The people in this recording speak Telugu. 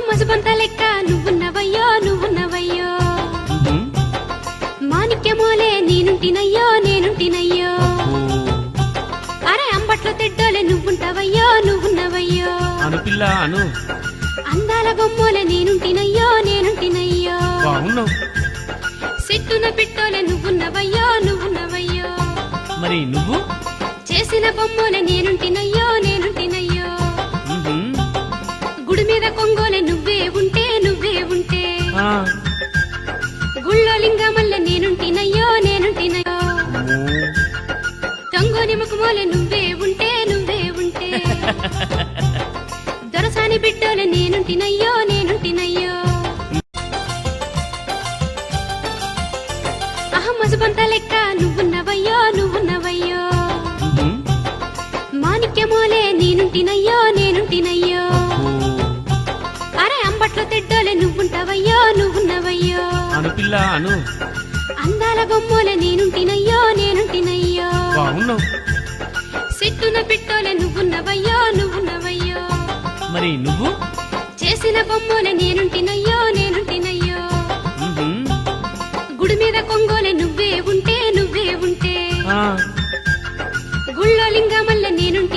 మసుబంత లెక్క నువ్వున్నవయ్యో. నువ్వున్నవయ్యో. మాణిక్యమోలే నేనుంటినయ్యో నేనుంటినయ్యో. అరే అంబట్లో తెడ్డోలే నువ్వుంటావయ్యో నువ్వున్నవయ్యో. అను పిల్ల అను. అందాల బొమ్మోలే నేనుంటినయ్యో నేనుంటినయ్యో. బాగున్నావు. సిట్టున పిట్టోలే నువ్వున్నవయ్యో నువ్వున్నవయ్యో. మరి నువ్వు? చేసిన బొమ్మోలే నేనుంటినయ్యో నేనుంటినయ్యో ఊళ్ళో లింగమల్ల నేనుంటినయ్యో నేనుంటినయ్యో అమ్మో. దొంగోని ముఖమోలే నువ్వే ఉంటే నువ్వే ఉంటే దొరసాని బిడ్డోల నేనుంటినయ్యో నేనుంటినయ్యో అహమ్మసుబంత లెక్క నువ్వున్నవయ్యో నువ్వున్నవయ్యో ఉహుం. మాణిక్యమోలే నేనుంటినయ్యో నేనుంటినయ్యో అరే అంబట్లో తెడ్డోలే నువ్వుంటావయ్యో నువ్వున్నవయ్యో అనుపిల్ల అను. అందాల బొమ్మల నేనుంటినయ్యో నేనుంటినయ్యో. బాగున్నావు. సిట్టున పిట్టోల నువ్వున్నవయ్యో నువ్వున్నవయ్యో. మరి నువ్వు? చేసిన బొమ్మల నేనుంటినయ్యో నేనుంటినయ్యో. గుడి మీద కొంగోల నువ్వే ఉంటే నువ్వే ఉంటే. గుళ్ళో లింగమల్ల నేనుంటి